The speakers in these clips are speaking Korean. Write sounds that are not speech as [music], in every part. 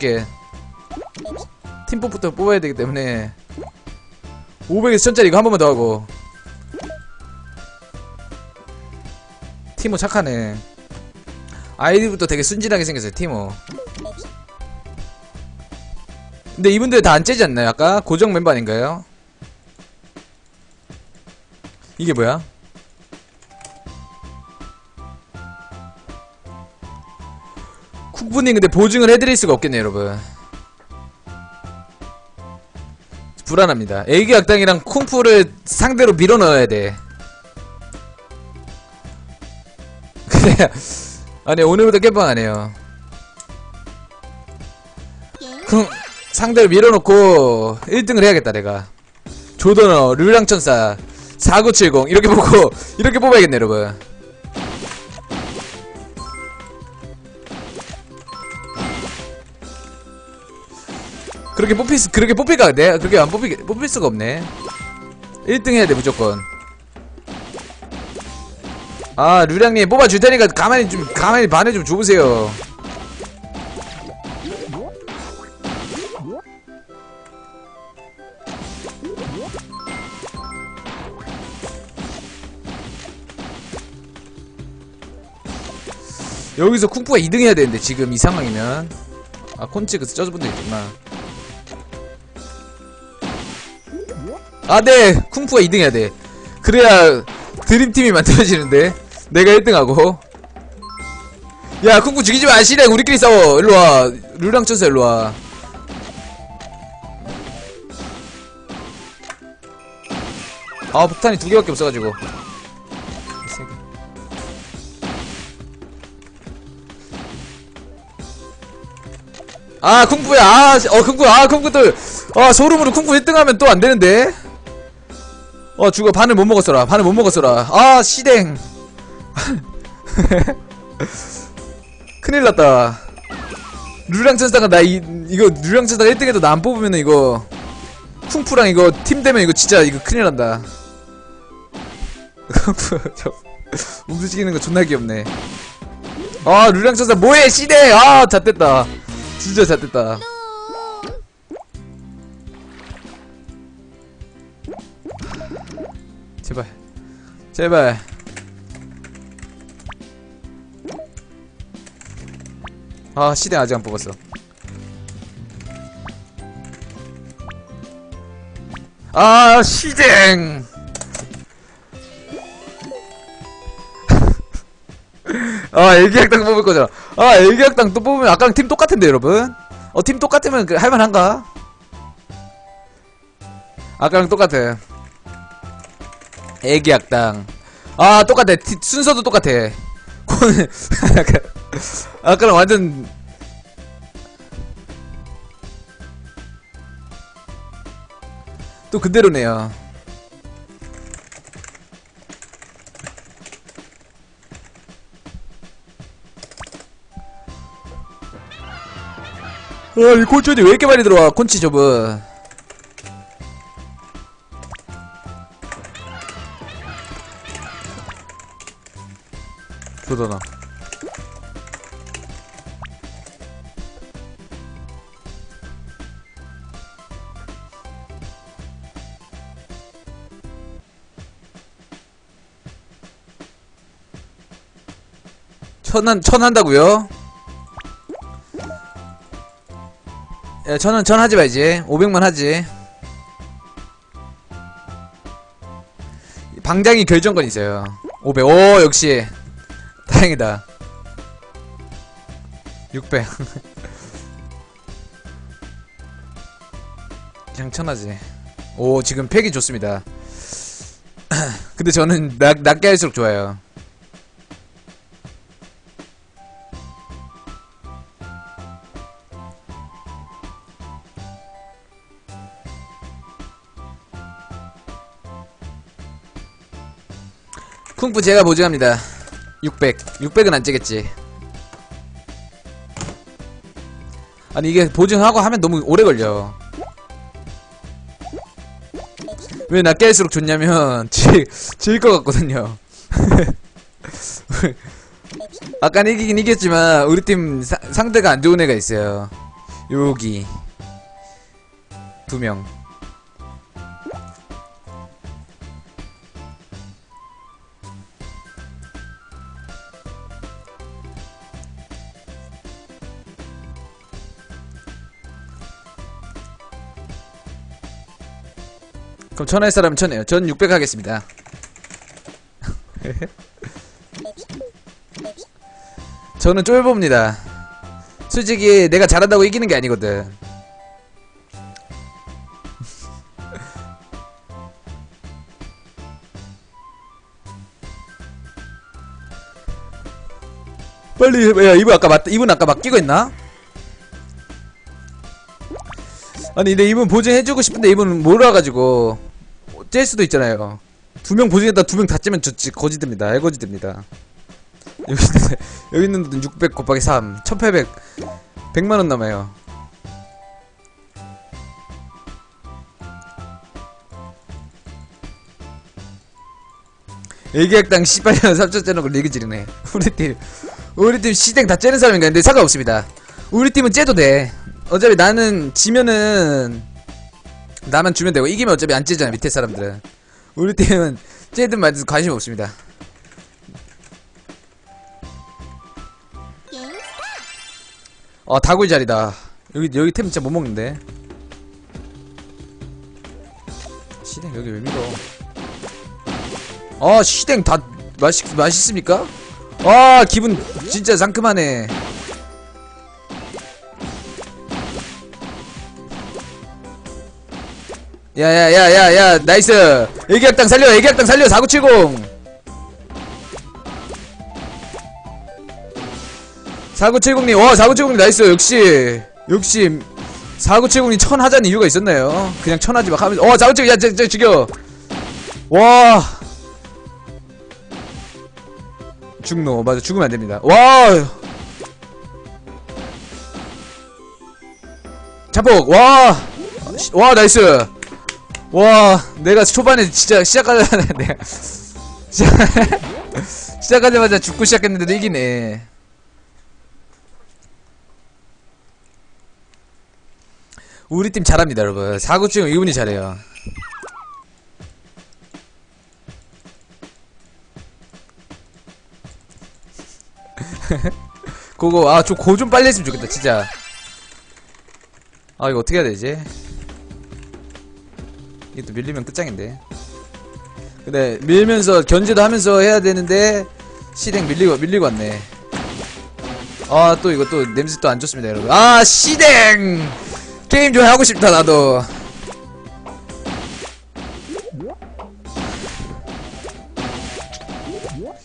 게 팀법부터 뽑아야 되기 때문에 500에서 1000짜리 이거 한 번만 더 하고 티모 착하네 아이디부터 되게 순진하게 생겼어요 티모 근데 이분들 다 안 째지 않나요 아까? 고정 멤버 아닌가요? 이게 뭐야? 쿡분이 근데 보증을 해드릴 수가 없겠네요 여러분. 불안합니다. 애기 악당이랑 쿵푸를 상대로 밀어넣어야 돼. [laughs] 그래 아니 오늘부터 깨방 안해요. 쿵 상대를 밀어놓고 1등을 해야겠다 내가. 조던어 룰랑천사 4970 이렇게 보고 [laughs] 이렇게 뽑아야겠네 여러분 그렇게 뽑힐 수, 그렇게 뽑힐까? 내 그렇게 안 뽑힐, 뽑힐 수가 없네. 1등 해야 돼, 무조건. 아, 류량님 뽑아줄 테니까 가만히 좀, 가만히 반해 좀 줘보세요. 여기서 쿵푸가 2등 해야 되는데, 지금 이 상황이면. 아, 콘치 그 쪄준 분도 있구나. 아, 네. 쿵푸가 2등 해야 돼. 그래야 드림팀이 만들어지는데. 내가 1등하고. 야, 쿵푸 죽이지 마. 시대 우리끼리 싸워. 일로 와. 룰랑 쳐서 일로 와. 아, 폭탄이 두 개밖에 없어가지고. 아, 쿵푸야. 아, 씨, 어, 쿵푸. 아, 쿵푸 또. 아, 소름으로 쿵푸 1등 하면 또 안 되는데. 어, 죽어. 반을 못 먹었어라. 반을 못 먹었어라. 아, 시댕. [laughs] 큰일 났다. 룰랑 천사가 나 이, 이거 룰랑 천사가 1등 해도 나 안 뽑으면은 이거. 쿵푸랑 이거 팀 되면 이거 진짜 이거 큰일 난다. 쿵푸, [laughs] 저. 움직이는 거 존나 귀엽네. 아, 룰랑 천사 뭐해, 시댕! 아, 잣됐다. 진짜 잣됐다. 제발. 아 시대 아직 안 뽑았어. 아 시댕 [laughs] 아 애기학당 뽑을 거잖아. 아 애기학당 또 뽑으면 아까랑 팀 똑같은데 여러분? 어 팀 똑같으면 그 할만한가? 아까랑 똑같아 애기 악당. 아 똑같아. 티- 순서도 똑같아. 콘- [laughs] 아까랑 완전 또 그대로네요. 아이 콘치이 왜 이렇게 많이 들어와? 콘치 저분 조던아 천한 천 한다고요? 야 천은 천 하지 말지 500만 하지. 방장이 결정권 있어요. 500 오 역시 다행이다. 600 [laughs] 그냥 천하지. 오 지금 팩이 좋습니다. [clears throat] 근데 저는 낮, 낮게 할수록 좋아요. 쿵푸 제가 보증합니다 600 600은 안 찌겠지. 아니 이게 보증하고 하면 너무 오래 걸려. 왜 낮게 할수록 좋냐면 [laughs] 질것 같거든요. [laughs] 아까 이기긴 이겼지만 우리 팀 사- 상대가 안 좋은 애가 있어요. 여기. 두 명. 그럼 천할 사람 천해요. 전 600 하겠습니다. [laughs] 저는 쫄봅니다. 솔직히 내가 잘한다고 이기는 게 아니거든. [laughs] 빨리. 야, 이분 아까 맞, 이분 아까 맡기고 있나? 아니, 근데 이분 보증해주고 싶은데 이분 몰라가지고, 짤 수도 있잖아요. 두 명 보증했다 두 명 다 째면 저, 지- 거지됩니다. 해거지됩니다. 여기 있는, 여기 있는 돈 600 곱하기 3, 1800, 100만원 남아요. 일객당 18년 3천 째놓고 리그 지르네. 우리 팀, 우리 팀 시댁 다 째는 사람인가? 근데 상관없습니다. 우리 팀은 째도 돼. 어차피 나는 지면은, 나만 주면 되고, 이기면 어차피 안 째잖아, 밑에 사람들은. 우리 팀은 째든 말든 관심 없습니다. 어, 다굴 자리다. 여기, 여기 템 진짜 못 먹는데. 시댕 여기 왜 밀어? 아, 시댕 다 맛있, 맛있습니까? 아, 기분 진짜 상큼하네. 야, 야, 야, 야, 야, 나이스. 애기학당 살려, 애기학당 살려, 4970. 4970님, 와, 4970님 나이스. 역시, 역시, 4970님 천 하자는 이유가 있었나요? 그냥 천 하지 막 하면서, 어, 4970, 야, 저, 저, 죽여. 와. 죽노, 맞아, 죽으면 안 됩니다. 와. 자폭, 와. 시- 와, 나이스. 와, 내가 초반에 진짜 시작하자마자 [laughs] 내가 시작, [laughs] 시작하자마자 죽고 시작했는데도 이기네. 우리 팀 잘합니다, 여러분. 4구중 이분이 잘해요. [laughs] 그거 아좀고좀 빨리 했으면 좋겠다, 진짜. 아 이거 어떻게 해야 되지? 또 밀리면 끝장인데. 근데 밀면서 견제도 하면서 해야 되는데 시댕 밀리고 밀리고 왔네. 아 또 이거 또 냄새 또 안 좋습니다 여러분. 아 시댕 게임 좀 하고 싶다 나도.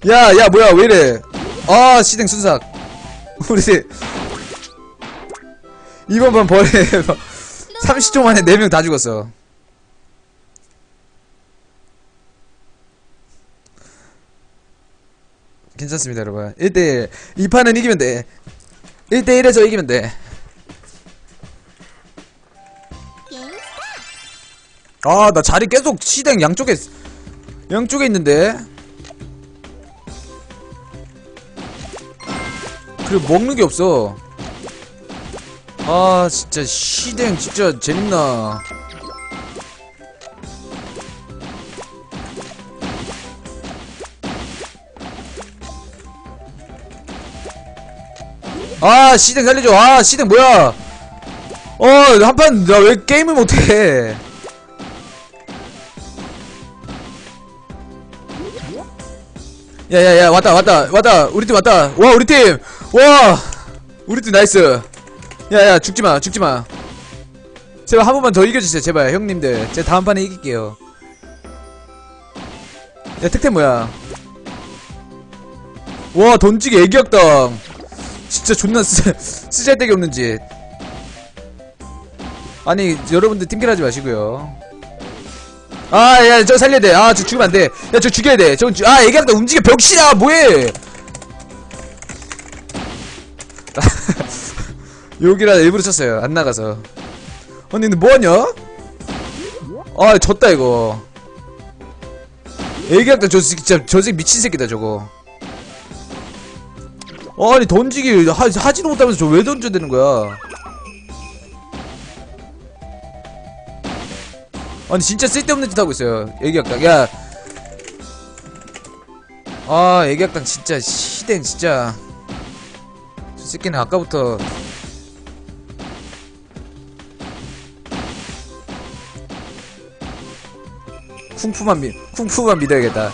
야, 야, 뭐야, 왜 이래? 아, 시댕 순삭. [laughs] 우리, 이번 판 벌에 30초 [laughs] 만에 4명 다 죽었어. 괜찮습니다, 여러분. 1대1. 이 판은 이기면 돼. 1대1에서 이기면 돼. 아, 나 자리 계속 시댕 양쪽에, 양쪽에 있는데. 그리고 먹는 게 없어. 아, 진짜 시댕 진짜 재밌나. 아, 시댕 살려줘. 아, 시댕 뭐야? 어, 한 판, 나 왜 게임을 못해? 야야야 왔다 왔다 왔다. 우리 팀 왔다. 와 우리 팀와 우리 팀 나이스. 야야 죽지마 죽지마. 제발 한 번만 더 이겨주세요 제발 형님들. 제가 다음 판에 이길게요. 야 특템 뭐야? 와 던지기 애기학당 진짜 존나 쓰, 쓰잘데기 없는 짓 아니 여러분들 팀킬 하지 마시고요 아, 야, 저 살려야 돼. 아, 저 죽으면 안 돼. 야, 저 죽여야 돼. 저, 죽- 아, 얘기한다. 움직여. 벽신아, 뭐해? [laughs] 여기라 일부러 쳤어요. 안 나가서. 언니, 너 뭐하냐? 아, 졌다, 이거. 얘기한다. 저, 진짜, 저 새끼 미친 새끼다, 저거. 어, 아니 던지기 하, 하지도 못하면서 저 왜 던져야 되는 거야? 아니 진짜 쓸데없는 짓 하고 있어요. 애기학당. 야. 아, 애기학당 진짜 시댕 진짜. 저 새끼는 아까부터. 쿵푸만 믿 쿵푸만 믿어야겠다.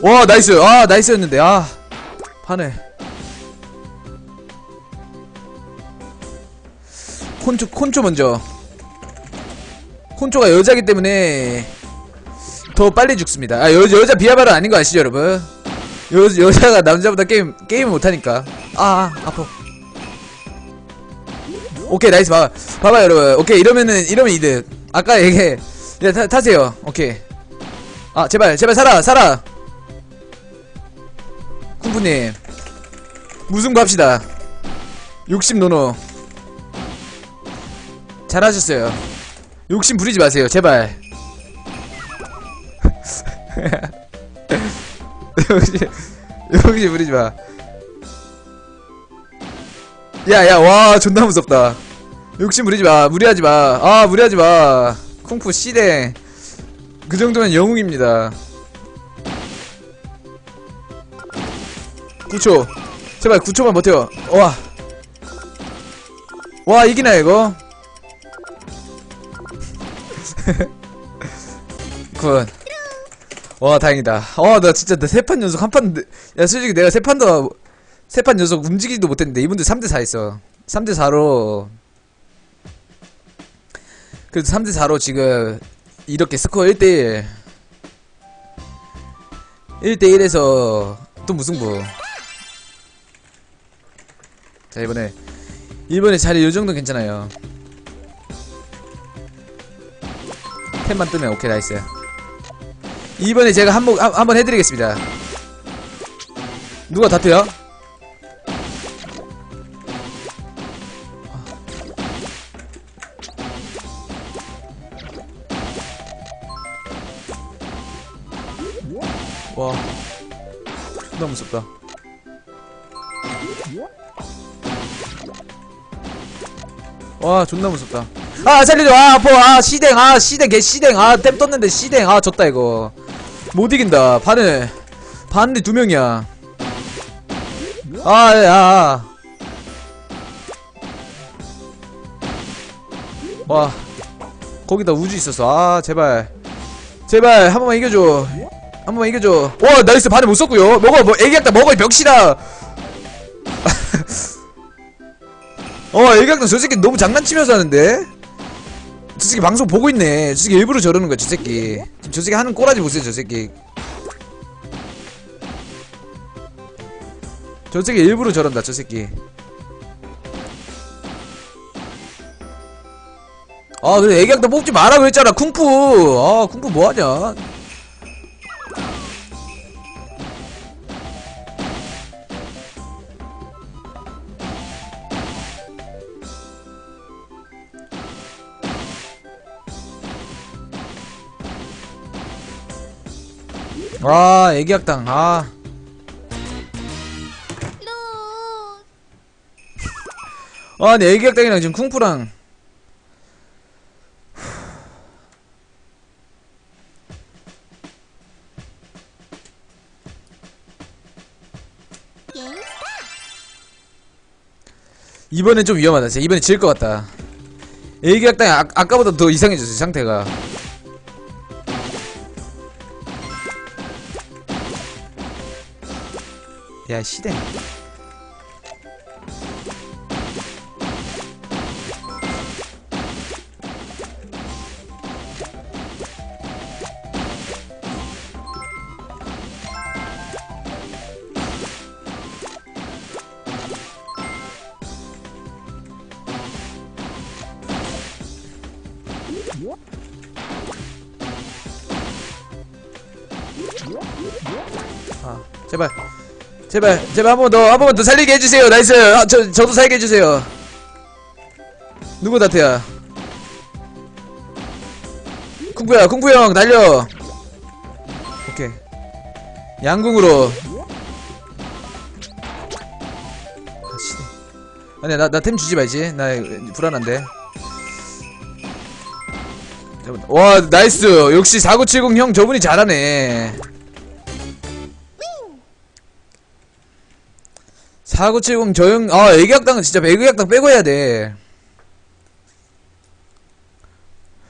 와 나이스. 아 나이스였는데. 아. 파네 콘초 콘초 먼저. 콘초가 여자기 때문에 더 빨리 죽습니다. 아 여, 여자 비하발은 아닌 거 아시죠 여러분? 여, 여자가 남자보다 게임 게임을 못하니까. 아, 아 아파. 오케이 나이스. 봐봐. 봐봐 여러분. 오케이 이러면은 이러면 이득. 아까 얘기 야 타, 타세요. 오케이. 아 제발 제발 살아 살아 쿵푸님 무승부 합시다. 욕심 노노. 잘하셨어요. 욕심 부리지 마세요 제발. [laughs] 욕심 욕심 부리지 마. 야야 와 존나 무섭다. 욕심 부리지 마 무리하지 마아 무리하지 마. 쿵푸 씨댕 그 정도면 영웅입니다 9초 제발 9초만 버텨 와 와 이기나 이거 [laughs] 굿. 와 다행이다. 어나 진짜 나 세 판 연속 한 판. 야 솔직히 내가 세 판도 세판 연속 움직이지도 못했는데 이분들 3대 4 했어. 3대 4로 그래도 3대 4로 지금 이렇게 스코어 1대1 1대1에서 또 무승부. 자 이번에 이번에 자리 요 정도 괜찮아요. 템만 뜨면 오케이 나이스. 이번에 제가 한번 한- 한번 해드리겠습니다. 누가 다트야? 와, 존나 무섭다. 아, 살려줘. 아, 아파. 아, 시댕. 아, 시댕. 개 시댕. 아, 템 떴는데 시댕. 아, 졌다, 이거. 못 이긴다. 반을. 반이 두 명이야. 아, 야, 아. 와. 거기다 우주 있었어. 아, 제발. 제발, 한 번만 이겨줘. 한 번만 이겨줘. 와, 나이스. 반을 못 썼고요. 먹어, 뭐, 애기한테 먹어, 이 병신아. [laughs] 어, 애기한테 저 새끼 너무 장난치면서 하는데? 저 새끼 방송 보고 있네. 저 새끼 일부러 저러는 거야, 저 새끼. 지금 저 새끼 하는 꼬라지 보세요, 저 새끼. 저 새끼 일부러 저런다, 저 새끼. 아, 그래, 애기한테 뽑지 마라고 했잖아, 쿵푸. 아, 쿵푸 뭐하냐. 아, 애기학당, 아. 아, 네, 애기학당이랑 지금 쿵푸랑. 이번엔 좀 위험하다. 진짜 이번엔 질것 같다. 애기학당이 아, 아까보다 더 이상해졌어, 상태가. 야, 시댕. 아, 제발. 제발, 제발 한 번 더, 한 번만 더 살리게 해주세요. 나이스. 아, 저, 저도 살게 해주세요. 누구 다트야? 쿵푸야, 쿵푸 형, 달려. 오케이. 양궁으로. 아, 씨. 아니야, 나, 나 템 주지 말지. 나 불안한데. 와 나이스 역시 4970 형 저분이 잘하네 4970 저형 아 애기학당은 진짜 애기학당 빼고 해야 돼.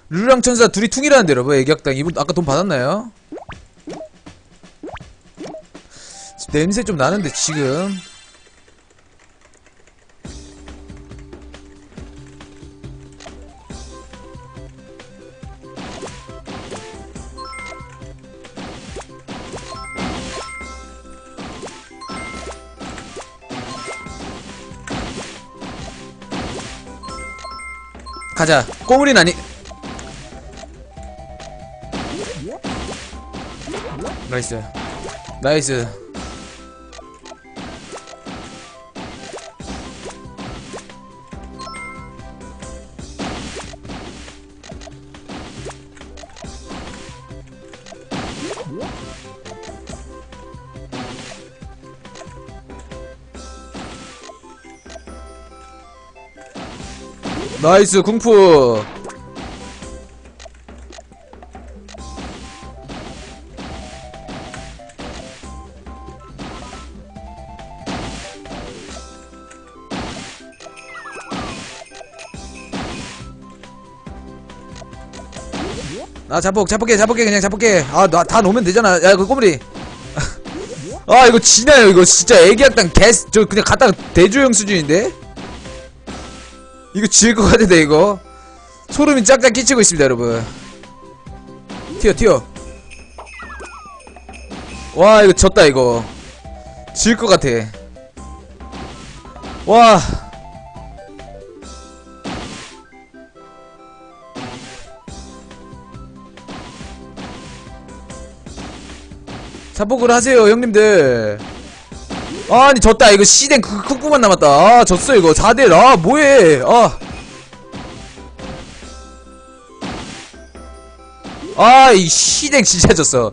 룰랑 천사 둘이 퉁이라는데 여러분 애기학당. 이분 아까 돈 받았나요? 냄새 좀 나는데 지금 가자. 꼬물이 아니. 나이스. 나이스 나이스 쿵푸. 아 자폭 자폭해 자폭해 그냥 자폭해. 아나 다 놓으면 되잖아. 야그 꼬물이. [laughs] 아 이거 지나요 이거. 진짜 애기학당 개저 그냥 갖다가 대조형 수준인데 이거 질 것 같은데 이거? 소름이 짝짝 끼치고 있습니다 여러분. 튀어 튀어. 와 이거 졌다 이거. 질 것 같아. 와. 자폭을 하세요 형님들 아니 졌다 이거 시댕 그 쿵쿵만 남았다 아 졌어 이거 4대1 아 뭐해 아 아, 이 시댕 진짜 졌어.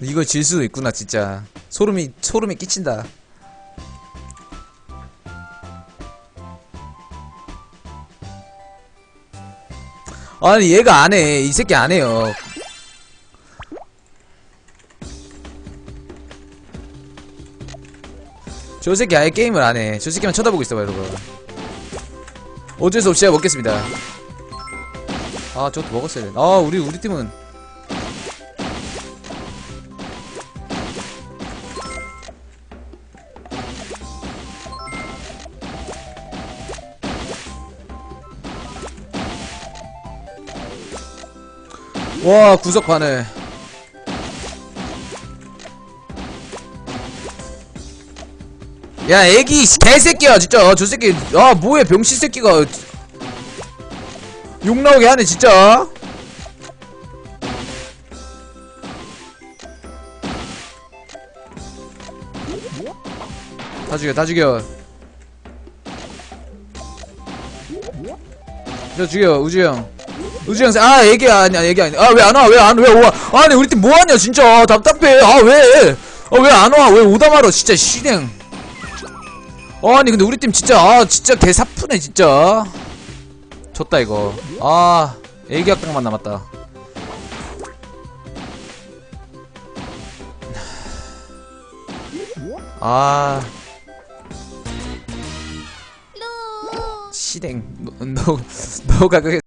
이거 질 수도 있구나, 진짜. 소름이, 소름이 끼친다. 아니, 얘가 안 해. 이 새끼 안 해요. 저 새끼 아예 게임을 안 해. 저 새끼만 쳐다보고 있어봐, 여러분. 어쩔 수 없이 먹겠습니다. 아, 저것도 먹었어야 돼. 아, 우리, 우리 팀은. 와, 구석 반을. 야 애기 개새끼야 진짜. 어, 저 새끼 아 뭐해 병신 새끼가. 욕 나오게 하네 진짜. 다 죽여 다 죽여. 저 죽여 우주형 우주형 아 애기야 아니야 애기 아니야. 아 왜 안 와 왜 안왜 와? 아니 우리 팀 뭐하냐 진짜. 답답해. 아왜아왜 안 와? 왜 오다 말어 진짜 시댕 아니 근데 우리 팀 진짜 아 진짜 개사프네 진짜. 졌다 이거. 아 애기 학당만 남았다. 아. 시댕 너, 너 너가 그게